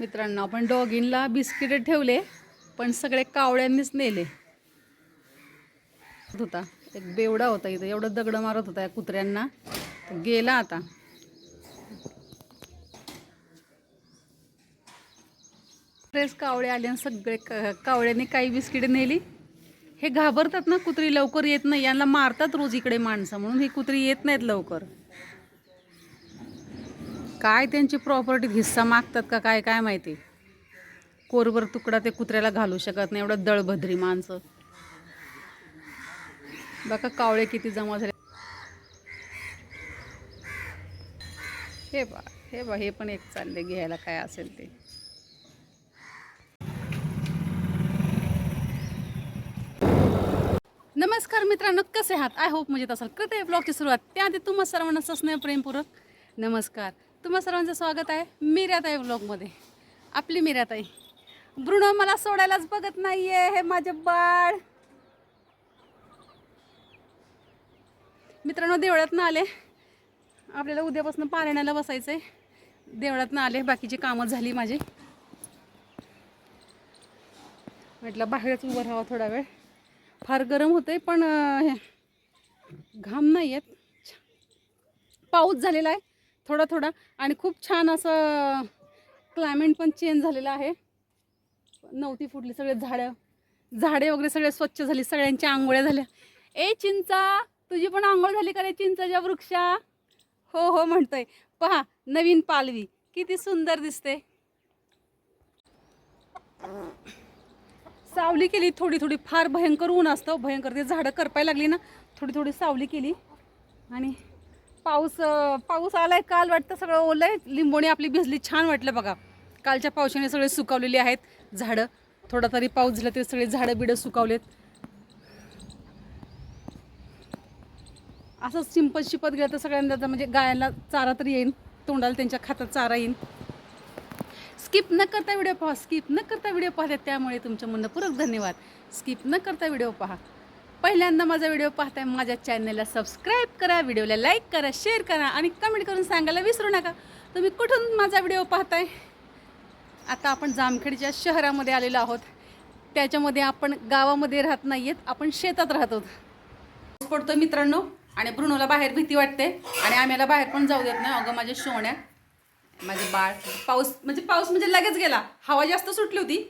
मित्रांनो आपण डॉगिनला बिस्किट ठेवले पण सगळे कावळ्यांनीच नेले. होता. एक बेवडा होता इथं. एवढं दगड मारत होता या कुत्र्यांना. गेला आता. फ्रेश कावळे आले आणि सगळे कावळ्यांनी काही बिस्किट नेली. हे घाबरतात ना कुत्री लवकर येत नाही. यांना मारतात रोज इकडे माणसं म्हणून. ही कुत्री येत नाहीत लवकर. काय त्यांची प्रॉपर्टीत हिस्सा मागतात का काय काय माहिती? कोरभर तुकडा ते कुत्र्याला घालू शकत नाही एवढं दळभद्री माणसं. बघा कावळे किती जमा झाले हे बा हे बा हे पण एक चालले घ्यायला काय असेल ते. नमस्कार मित्रांनो कसे आहात? आय होप मजेत असाल. करते ब्लॉगची सुरुवात. त्याआधी तुम्हा सर्वांना सस्नेह प्रेमपूर्वक नमस्कार. तुम्हा सर्वांचं स्वागत आहे मीराताई ब्लॉगमध्ये आपली मीराताई भ्रूण मला सोडायलाच बघत नाही आहे हे माझे बाळ. मित्रांनो देवळातनं आले. आपल्याला उद्यापासून पाळण्याला बसायचं आहे देवळातनं आले बाकीची कामं झाली माझी. म्हटलं बाहेरच उभं राहावं थोडा वेळ. फार गरम होतंय पण हे घाम नाही आहेत पाऊस झालेला आहे. थोडा थोडा. आणि खूप छान असं क्लायमेट पण चेंज झालेलं आहे. नव्हती फुटली सगळे झाडं. झाडे वगैरे सगळे स्वच्छ झाली सगळ्यांच्या आंघोळ्या झाल्या. ए चिंचा तुझी पण आंघोळ झाली का रे चिंचाच्या वृक्षा? हो हो म्हणतोय. पहा नवीन पालवी. किती सुंदर दिसते. सावली केली थोडी थोडी. फार भयंकर ऊन असतं. भयंकर ते झाडं करपाय लागली ना. थोडी थोडी सावली केली. आणि पाऊस पाऊस आलाय काल वाटतं सगळं ओलं आहे लिंबोणी आपली भिजली छान वाटलं बघा. कालच्या पावसाने सगळे सुकावलेली आहेत झाडं. थोडा तरी पाऊस झाला तरी सगळे झाडं बिडं सुकावलेत. असंच शिंपत शिपत गेलं तर सगळ्यांना म्हणजे गायांना चारा तरी येईन. तोंडाला त्यांच्या खातात चारा येईन. स्किप न करता व्हिडिओ पहा. स्किप न करता व्हिडिओ पाहतात. त्यामुळे तुमच्या मनपूर्वक धन्यवाद. स्किप न करता व्हिडिओ पहा. पहिल्यांदा माझा व्हिडिओ पाहताय माझ्या चॅनलला सबस्क्राईब करा व्हिडिओला लाईक करा शेअर करा आणि कमेंट करून सांगायला विसरू नका. तुम्ही कुठून माझा व्हिडिओ पाहताय? आता आपण जामखेडच्या शहरामध्ये आलेलो आहोत. त्याच्यामध्ये आपण गावामध्ये राहत नाही आहेत आपण शेतात राहतो पाऊस पडतो मित्रांनो आणि ब्रुनोला बाहेर भीती वाटते आणि आम्हाला बाहेर पण जाऊ देत नाही. अगं माझ्या शोण्या माझे बाळ पाऊस म्हणजे पाऊस म्हणजे लगेच गेला. हवा जास्त सुटली होती.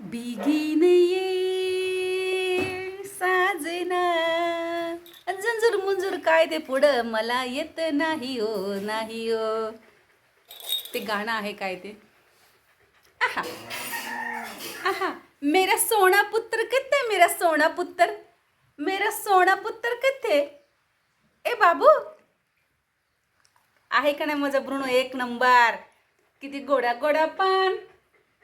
बिगीन ये साजना झंझुर मुंजूर काय ते पुढं? मला येत नाही ओ नाही ओ ते गाणं आहे काय ते? आहा. आहा. मेरा सोना पुत्र किथे मेरा सोना पुत्र. मेरा सोना पुत्र किथे ए बाबू. आहे का नाही माझा ब्रुणो एक नंबर. किती गोड्या गोड्या पान.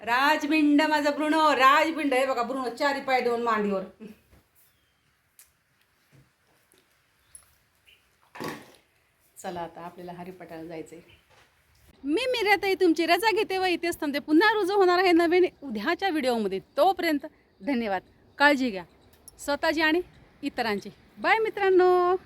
राजबिंड माझं ब्रुणो राजबिंड. आहे बघा ब्रुणो चारी पाय देऊन मांडीवर. चला आता आपल्याला हरिपटाला जायचंय. मी मिरताई तुमची रजा घेते व इथेच थांबते. पुन्हा रुजू होणार आहे नवीन उद्याच्या व्हिडिओमध्ये. तोपर्यंत धन्यवाद. काळजी घ्या. स्वतःची आणि इतरांची. बाय मित्रांनो.